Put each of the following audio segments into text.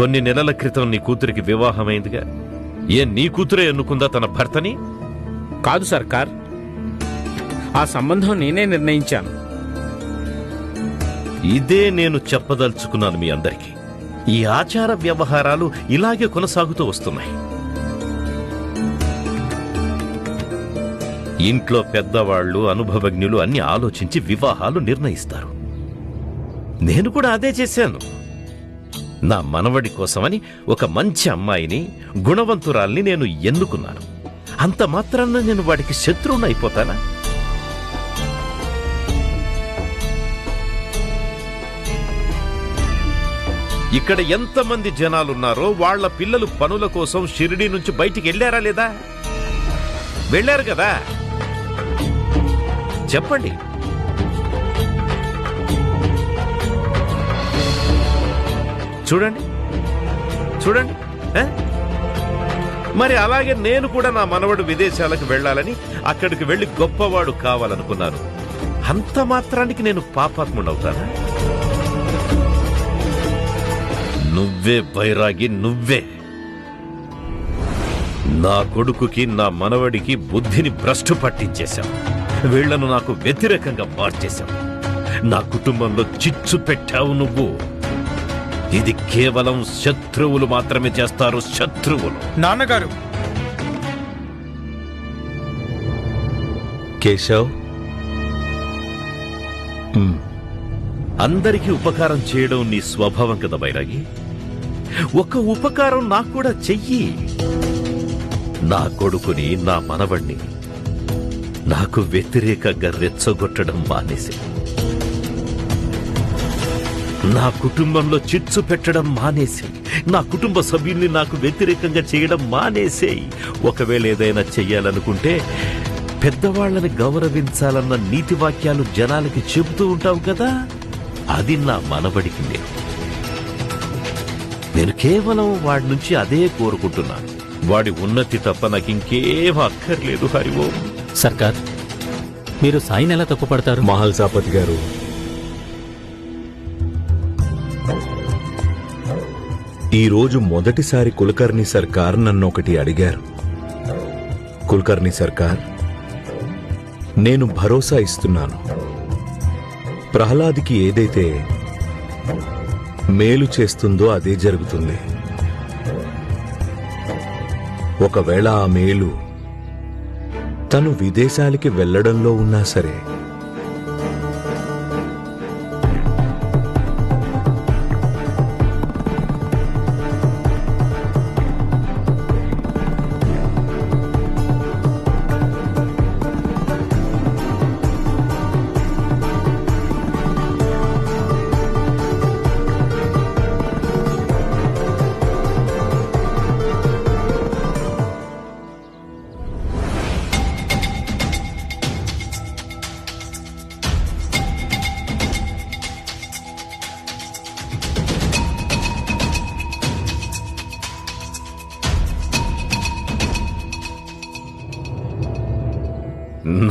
కొన్ని నెలల క్రితం నీ కూతురికి వివాహమైందిగా. ఏ నీ కూతురే ఎన్నుకుందా తన భర్తని? కాదు సర్కార్. ఆ సంబంధం నేనే నిర్ణయించాను. ఇదే నేను చెప్పదలుచుకున్నాను మీ అందరికీ. ఈ ఆచార వ్యవహారాలు ఇలాగే కొనసాగుతూ వస్తున్నాయి. ఇంట్లో పెద్దవాళ్ళు అనుభవజ్ఞులు అన్ని ఆలోచించి వివాహాలు నిర్ణయిస్తారు. నేను కూడా అదే చేశాను. నా మనవడి కోసమని ఒక మంచి అమ్మాయిని గుణవంతురాల్ని నేను ఎన్నుకున్నాను. అంత మాత్రాన నేను వాడికి శత్రువుని అయిపోతానా? ఇక్కడ ఎంతమంది జనాలున్నారో వాళ్ళ పిల్లలు పనుల కోసం షిరిడి నుంచి బయటికి వెళ్ళారా లేదా? వెళ్ళారు కదా? చెప్పండి. చూడండి. చూడండి. మరి అలాగే నేను కూడా నా మనవడు విదేశాలకు వెళ్ళాలని అక్కడికి వెళ్ళి గొప్పవాడు కావాలనుకున్నాను. అంత మాత్రానికి నేను పాపాత్ముడవుతానా? నువ్వే బైరాగి నువ్వే. నా కొడుకుకి నా మనవడికి బుద్ధిని భ్రష్టు పట్టించేశావు. వీళ్ళను నాకు వ్యతిరేకంగా మార్చేశావు. నా కుటుంబంలో చిచ్చు పెట్టావు నువ్వు. ఇది కేవలం శత్రువులు మాత్రమే చేస్తారు శత్రువులు. నాన్నగారు. కేశవ్. అందరికీ ఉపకారం చేయడం నీ స్వభావం కదా బైరాగి? ఒక ఉపకారం నాకు కూడా చెయ్యి. నా కొడుకుని నా మనవణ్ణి నాకు వ్యతిరేకంగా రెచ్చగొట్టడం మానేసి. నా కుటుంబంలో చిచ్చు పెట్టడం మానేసి నా కుటుంబ సభ్యుల్ని నాకు వ్యతిరేకంగా చేయడం మానేసేయి. ఒకవేళ ఏదైనా చెయ్యాలనుకుంటే పెద్దవాళ్ళని గౌరవించాలన్న నీతి వాక్యాలు జనాలకి చెబుతూ ఉంటావు కదా? అది నా మనబడికి నేను. నేను కేవలం వాడి నుంచి అదే కోరుకుంటున్నాను వాడి ఉన్నతి తప్ప నాకు ఇంకేం అక్కర్లేదు హరిఓం సర్కార్ మీరు సాయిని ఎలా తప్పుపడతారు. మహల్సాపతి గారు ఈరోజు మొదటిసారి కులకర్ణి సర్కార్ నన్ను ఒకటి అడిగారు. కులకర్ణి సర్కార్ నేను భరోసా ఇస్తున్నాను. ప్రహ్లాద్కి ఏదైతే మేలు చేస్తుందో అదే జరుగుతుంది. ఒకవేళ ఆ మేలు తను విదేశాలకి వెళ్ళడంలో ఉన్నా సరే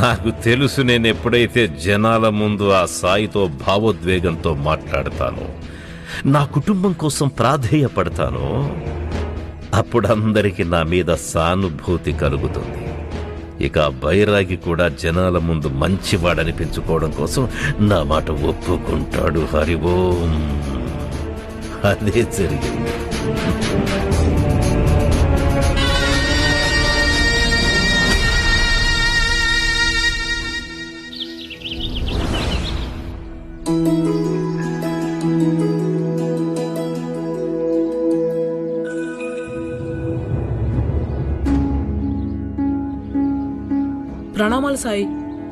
నాకు తెలుసు నేను ఎప్పుడైతే జనాల ముందు ఆ సాయితో భావోద్వేగంతో మాట్లాడతానో నా కుటుంబం కోసం ప్రాధేయపడతానో అప్పుడు అందరికీ నా మీద సానుభూతి కలుగుతుంది. ఇక బైరాగి కూడా జనాల ముందు మంచివాడనిపించుకోవడం కోసం నా మాట ఒప్పుకుంటాడు. హరిఓం అదే జరిగింది. సాయి.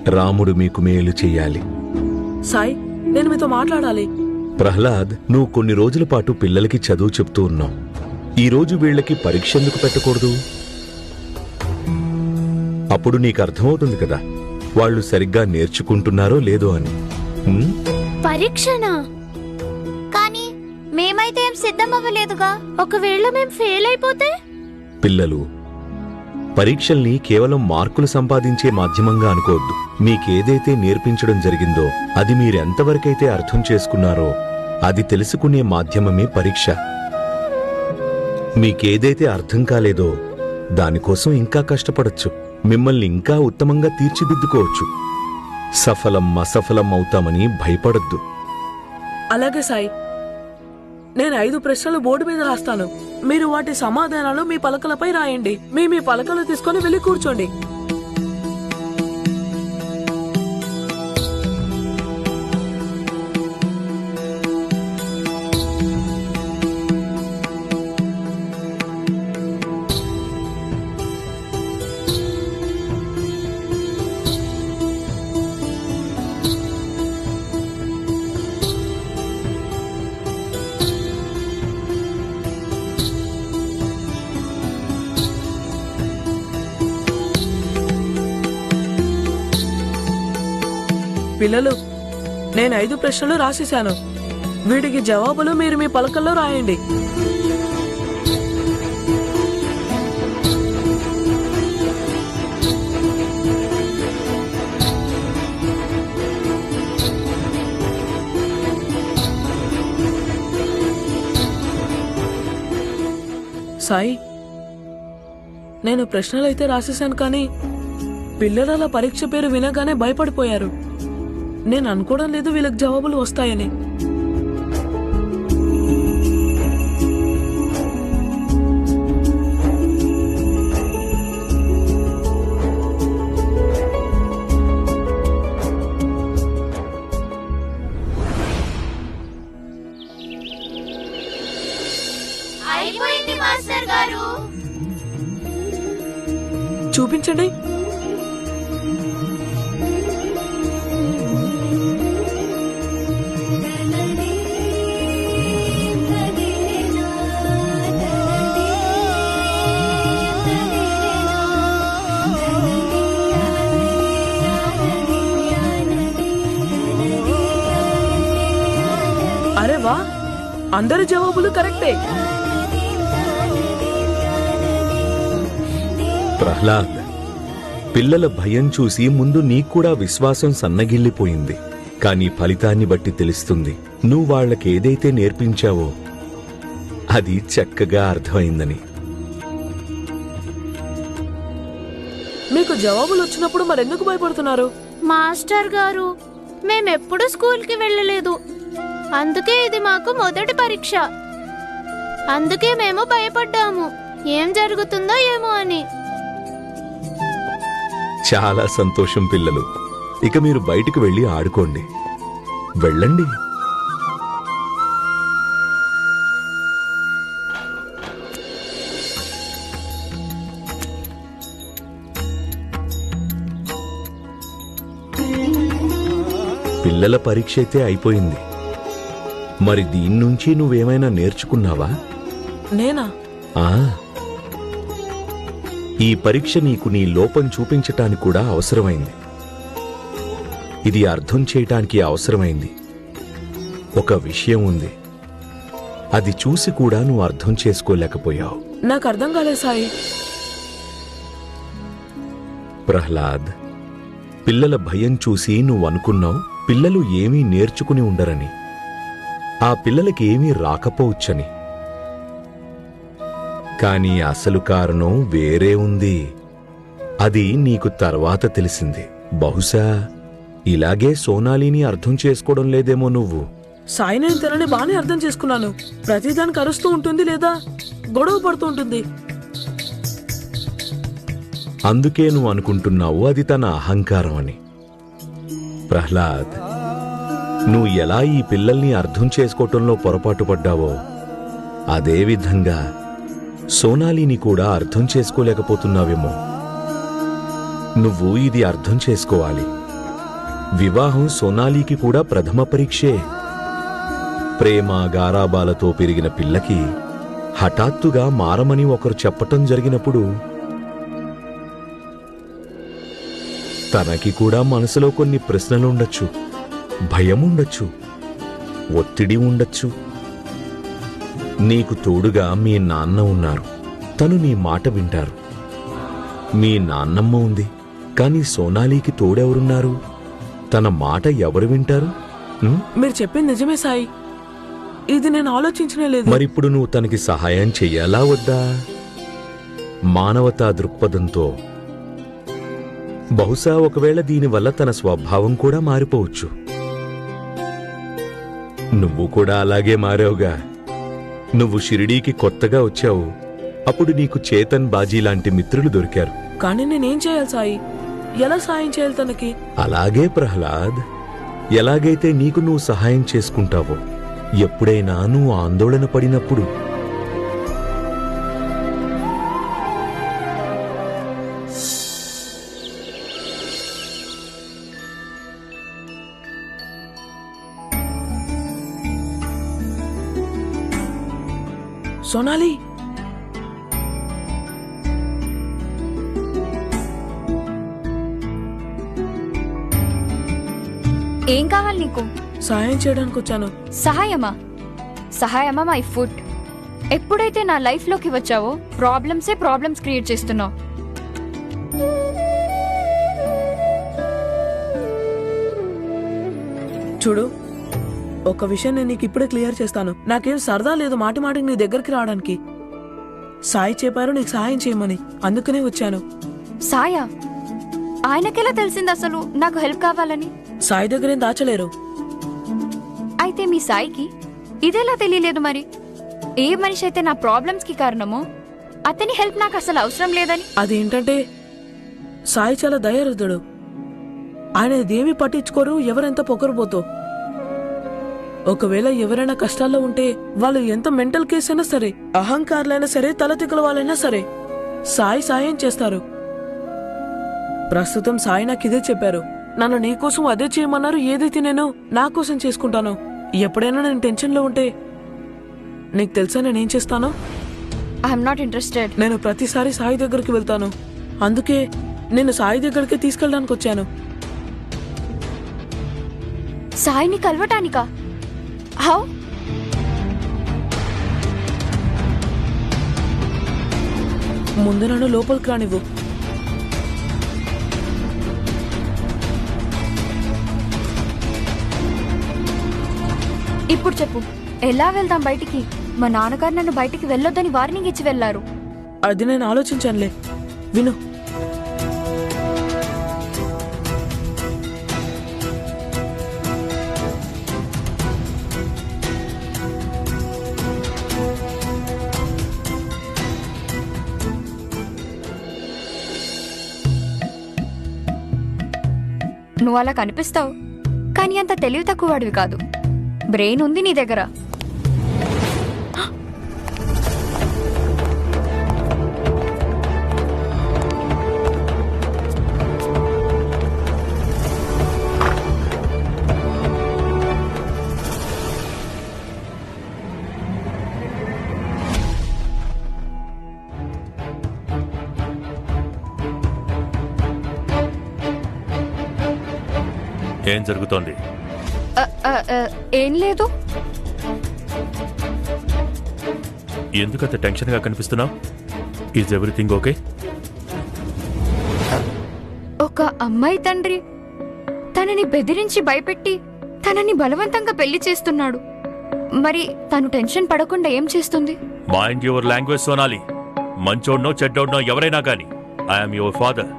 రాముడు మీకు మేలు చెయ్యాలి సాయి నేను మీతో మాట్లాడాలి. ప్రహ్లాద్ నువ్వు కొన్ని రోజుల పాటు పిల్లలకి చదువు చెప్తూ ఉన్నావు. ఈ రోజు వీళ్ళకి పరీక్ష ఎందుకు పెట్టకూడదు? అప్పుడు నీకు అర్థమవుతుంది కదా వాళ్ళు సరిగ్గా నేర్చుకుంటున్నారో లేదో అని? పరీక్షనా? కానీ మేమైతే ఏం సిద్ధమవ్వలేదుగా? ఒకవేళ మేం ఫెయిల్ అయిపోతే? పిల్లలు పరీక్షల్ని కేవలం మార్కులు సంపాదించే మాధ్యమంగా అనుకోవద్దు. మీకేదైతే నేర్పించడం జరిగిందో అది మీరెంతవరకైతే అర్థం చేసుకున్నారో అది తెలుసుకునే మాధ్యమమే పరీక్ష. మీకేదైతే అర్థం కాలేదో దానికోసం ఇంకా కష్టపడొచ్చు. మిమ్మల్ని ఇంకా ఉత్తమంగా తీర్చిదిద్దుకోవచ్చు. సఫలం అసఫలం అవుతామని భయపడొద్దు. అలాగే సాయి. నేను ఐదు ప్రశ్నలు బోర్డు మీద రాస్తాను. మీరు వాటి సమాధానాలు మీ పలకలపై రాయండి. మీ మీ పలకలు తీసుకొని వెళ్ళి కూర్చోండి. పిల్లలు నేను ఐదు ప్రశ్నలు రాసేశాను. వీటికి జవాబులు మీరు మీ పలకల్లో రాయండి. సాయి నేను ప్రశ్నలైతే రాసేశాను కానీ పిల్లల పరీక్ష పేరు వినగానే భయపడిపోయారు. నేను అనుకోవడం లేదు వీళ్ళకి జవాబులు వస్తాయని. అరే వా అందరి జవాబులు కరెక్టే. ప్రహ్లాద్ పిల్లల భయం చూసి ముందు నీకూడా విశ్వాసం సన్నగిల్లిపోయింది. కానీ ఫలితాన్ని బట్టి తెలుస్తుంది నువ్వు వాళ్ళకి ఏదైతే నేర్పించావో అది చక్కగా అర్థమైందని. మీకు జవాబులు వచ్చినప్పుడు మరెందుకు భయపడుతున్నారు? మాస్టర్ గారు మేమెప్పుడు స్కూల్కి వెళ్ళలేదు. అందుకే ఇది మాకు మొదటి పరీక్ష. అందుకే మేము భయపడ్డాము. ఏం జరుగుతుందో ఏమో అని. చాలా సంతోషం పిల్లలు. ఇక మీరు బయటికి వెళ్ళి ఆడుకోండి. వెళ్ళండి. పిల్లల పరీక్ష అయితే అయిపోయింది. మరి దీని నుంచి నువ్వేమైనా నేర్చుకున్నావా? నేనా? ఆ. ఈ పరీక్ష నీకు నీ లోపం చూపించటానికి కూడా అవసరమైంది. ఇది అర్థం చేయటానికి అవసరమైంది. ఒక విషయం ఉంది. అది చూసి కూడా నువ్వు అర్థం చేసుకోలేకపోయావు. నాకు అర్థం కాలేదు సాయి. ప్రహ్లాద్ పిల్లల భయం చూసి నువ్వు అనుకున్నావు పిల్లలు ఏమీ నేర్చుకుని ఉండరని? ఆ పిల్లలకి ఏమీ రాకపోవచ్చని. కాని అసలు కారణం వేరే ఉంది. అది నీకు తర్వాత తెలిసింది. బహుశా ఇలాగే సోనాలిని అర్థం చేసుకోవడం లేదేమో నువ్వు. సాయి నేను తనని బాగానే అర్థం చేసుకున్నాను. ప్రతిదానికి అరుస్తూ ఉంటుంది లేదా? గొడవ పడుతూ ఉంటుంది. అందుకే నువ్వు అనుకుంటున్నావు అది తన అహంకారం అని. ప్రహ్లాద్ నువ్వు ఎలా ఈ పిల్లల్ని అర్థం చేసుకోవటంలో పొరపాటు పడ్డావో అదే విధంగా సోనాలిని కూడా అర్థం చేసుకోలేకపోతున్నావేమో. నువ్వు ఇది అర్థం చేసుకోవాలి. వివాహం సోనాలికి కూడా ప్రథమ పరీక్షే. ప్రేమ గారాబాలతో పెరిగిన పిల్లకి హఠాత్తుగా మారమని ఒకరు చెప్పటం జరిగినప్పుడు తనకి కూడా మనసులో కొన్ని ప్రశ్నలుండొచ్చు భయం ఉండొచ్చు ఒత్తిడి ఉండొచ్చు. నీకు తోడుగా మీ నాన్న ఉన్నారు. తను నీ మాట వింటారు. మీ నాన్నమ్మ ఉంది కాని సోనాలికి తోడెవరున్నారు? తన మాట ఎవరు వింటారు? మీరు చెప్పింది నిజమే సాయి. ఇది నేను ఆలోచించనే లేదు. మరిప్పుడు నువ్వు తనకి సహాయం చెయ్యాలా వద్దా? మానవతా దృక్పథంతో. బహుశా ఒకవేళ దీనివల్ల తన స్వభావం కూడా మారిపోవచ్చు. నువ్వు కూడా అలాగే మారావుగా. నువ్వు షిరిడీకి కొత్తగా వచ్చావు. అప్పుడు నీకు చేతన్ బాజీ లాంటి మిత్రులు దొరికారు. కానీ నేనేం చేయాలి సాయి? ఎలా సాయం చేయాలి తనకి? అలాగే ప్రహ్లాద్. ఎలాగైతే నీకు నువ్వు సహాయం చేసుకుంటావో ఎప్పుడైనా నువ్వు ఆందోళన పడినప్పుడు సోనాలి? ఏం కావాలి నీకు? సాయం చేయడానికి వచ్చాను సహాయమా? సహాయమా మై ఫుడ్ ఎప్పుడైతే నా లైఫ్లోకి వచ్చావో ప్రాబ్లమ్సే ప్రాబ్లమ్స్ క్రియేట్ చేస్తున్నావు. చూడు ఒక విషయం నేను నీకు ఇప్పుడే క్లియర్ చేస్తాను. నాకేం సరదా లేదు మాటి మాటికి నీ దగ్గరికి రావడానికి. సాయి చెప్పారు నీకు సాయం చేయమని. అందుకనే వచ్చాను. సాయా ఆయనకెలా తెలిసింది అసలు నాకు హెల్ప్ కావాలని? సాయి దగ్గరేం దాచలేరు. అయితే మీ సాయికి ఇదెలా తెలియలేదు మరి? ఏ మనిషి అయితే నా ప్రాబ్లమ్స్కి కారణమో అతని హెల్ప్ నాకు అసలు అవసరం లేదని? అదేంటంటే సాయి చాలా దయారుదుడు ఆయన ఇదేమీ పట్టించుకోరు ఎవరెంత పొగరబోతో. ఒకవేళ ఎవరైనా కష్టాల్లో ఉంటే వాళ్ళు ఎంత మెంటల్ కేసు అయినా సరే అహంకారులైనా సరే తలతిక్కల వాళ్ళైనా సరే సాయి సాయం చేస్తారు. ప్రస్తుతం సాయి నాకు ఇదే చెప్పారు. నన్ను నీకోసం అదే చేయమన్నారు ఏదైతే నేను నా కోసం చేసుకుంటాను. ఎప్పుడైనా నేను టెన్షన్లో ఉంటే నీకు తెలుసా నేనేం చేస్తానో? ఐఎమ్ నాట్ ఇంట్రెస్టెడ్ నేను ప్రతిసారి సాయి దగ్గరికి వెళ్తాను. అందుకే నేను సాయి దగ్గరికి తీసుకెళ్ళడానికి వచ్చాను సాయిని కలవటానికా? హౌ ముందు నన్ను లోపలికి రానివ్వు. ఇప్పుడు చెప్పు. ఎలా వెళ్దాం బయటికి? మా నాన్నగారు నన్ను బయటికి వెళ్ళొద్దని వార్నింగ్ ఇచ్చి వెళ్ళారు అది నేను ఆలోచించానులే. విను. నువ్వు అలా కనిపిస్తావు. కానీ అంత తెలివి తక్కువ వాడివి కాదు. బ్రెయిన్ ఉంది నీ దగ్గర. ఏం జరుగుతోంది? ఏం లేదు. ఎందుకంత టెన్షన్గా కనిపిస్తున్నావు? ఈజ్ ఎవ్రీథింగ్ ఓకే ఒక అమ్మాయి తండ్రి తనని బెదిరించి భయపెట్టి తనని బలవంతంగా పెళ్ళి చేస్తున్నాడు. మరి తను టెన్షన్ పడకుండా ఏం చేస్తుంది? Mind your language Sonali. మంచోడ్నో చెడ్డోడ్నో ఎవరైనా కానీ ఐఎమ్ యువర్ ఫాదర్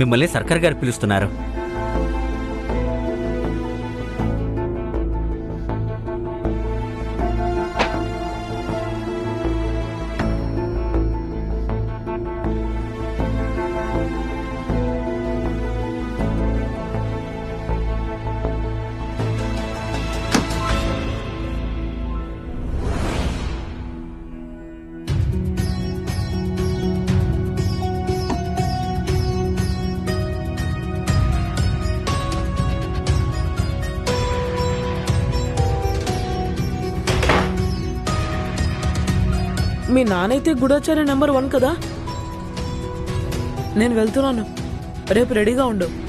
మిమ్మల్ని సర్కార్ గారు పిలుస్తున్నారు. మీ నానైతే గుడాచార్య నెంబర్ వన్ కదా? నేను వెళ్తున్నాను. రేపు రెడీగా ఉండు.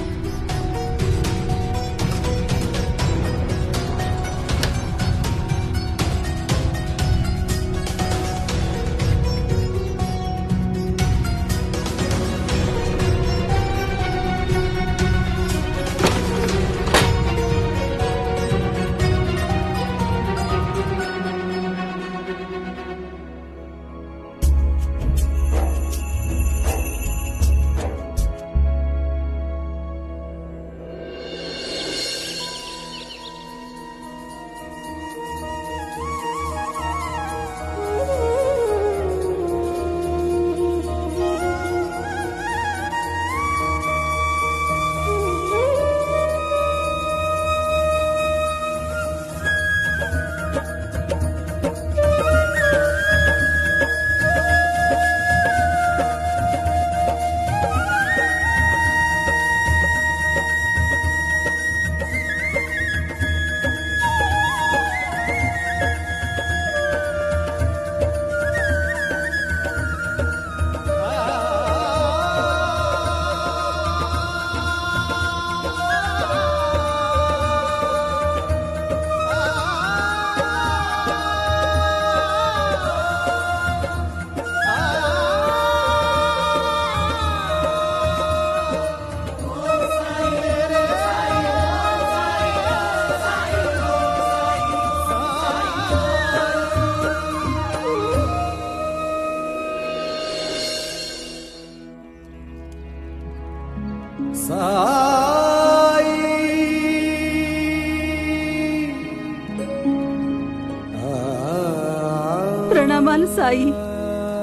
సాయి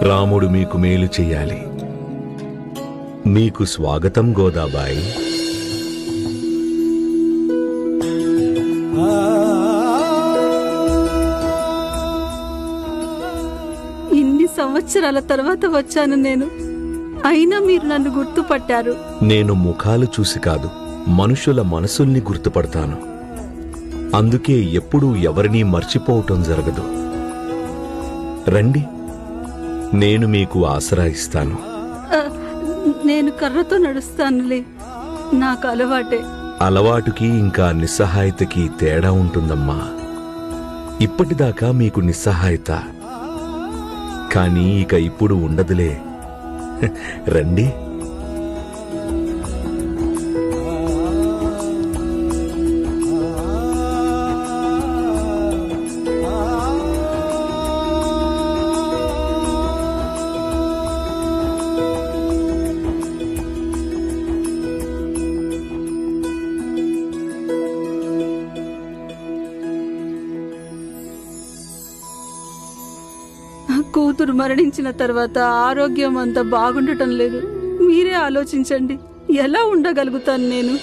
రాముడు మీకు మేలు చెయ్యాలి మీకు స్వాగతం గోదాబాయి. ఇన్ని సంవత్సరాల తర్వాత వచ్చాను నేను. అయినా మీరు నన్ను గుర్తుపట్టారు. నేను ముఖాలు చూసి కాదు మనుషుల మనసుల్ని గుర్తుపడతాను. అందుకే ఎప్పుడూ ఎవరినీ మర్చిపోవటం జరగదు. రండి. నేను మీకు ఆసరా ఇస్తాను. నేను కర్రతో నడుస్తానులే. నాకు అలవాటే. అలవాటుకి ఇంకా నిస్సహాయతకి తేడా ఉంటుందమ్మా. ఇప్పటిదాకా మీకు నిస్సహాయత. కానీ ఇక ఇప్పుడు ఉండదులే. రండి. కూతురు మరణించిన తర్వాత ఆరోగ్యం అంత బాగుండటం లేదు. మీరే ఆలోచించండి. ఎలా ఉండగలుగుతాను నేను?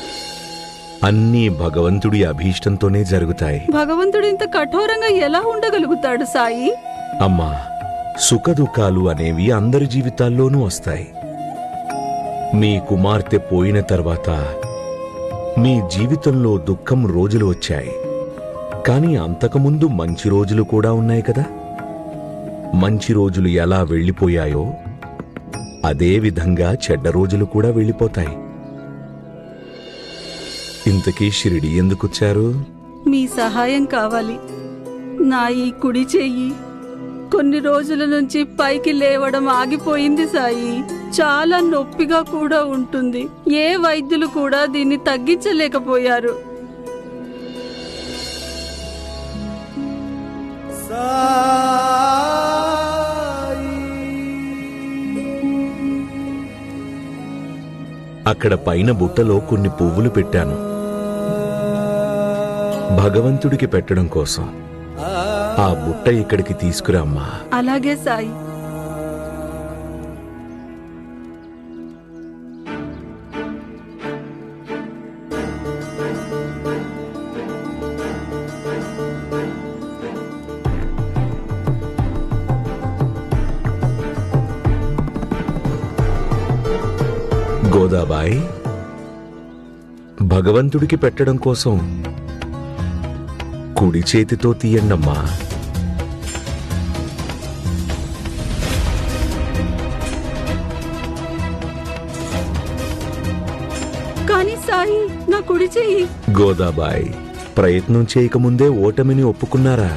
అన్నీ భగవంతుడి అభీష్టంతోనే జరుగుతాయి. భగవంతుడు ఇంత కఠోరంగా ఎలా ఉండగలుగుతాడు సాయి? అమ్మా సుఖదుఖాలు అనేవి అందరి జీవితాల్లోనూ వస్తాయి. మీ కుమార్తె పోయిన తర్వాత మీ జీవితంలో దుఃఖం రోజులు వచ్చాయి. కానీ అంతకుముందు మంచి రోజులు కూడా ఉన్నాయి కదా? మంచి రోజులు ఎలా వెళ్ళిపోయాయో అదే విధంగా చెడ్డ రోజులు కూడా వెళ్ళిపోతాయి. ఇంతకీ షిరిడి ఎందుకొచ్చారు? మీ సహాయం కావాలి. నా ఈ కుడి చెయ్యి కొన్ని రోజుల నుంచి పైకి లేవడం ఆగిపోయింది సాయి. చాలా నొప్పిగా కూడా ఉంటుంది. ఏ వైద్యులు కూడా దీన్ని తగ్గించలేకపోయారు. అక్కడ పైన బుట్టలో కొన్ని పువ్వులు పెట్టాను. భగవంతుడికి పెట్టడం కోసం. ఆ బుట్ట ఇక్కడికి తీసుకురామ్మా అలాగే సాయి. భగవంతుడికి పెట్టడం కోసం కుడి చేతితో తీయండమ్మా. కానీ సాయి నా కుడి చేయి. గోదాబాయ్ ప్రయత్నం చేయకముందే ఓటమిని ఒప్పుకున్నారా?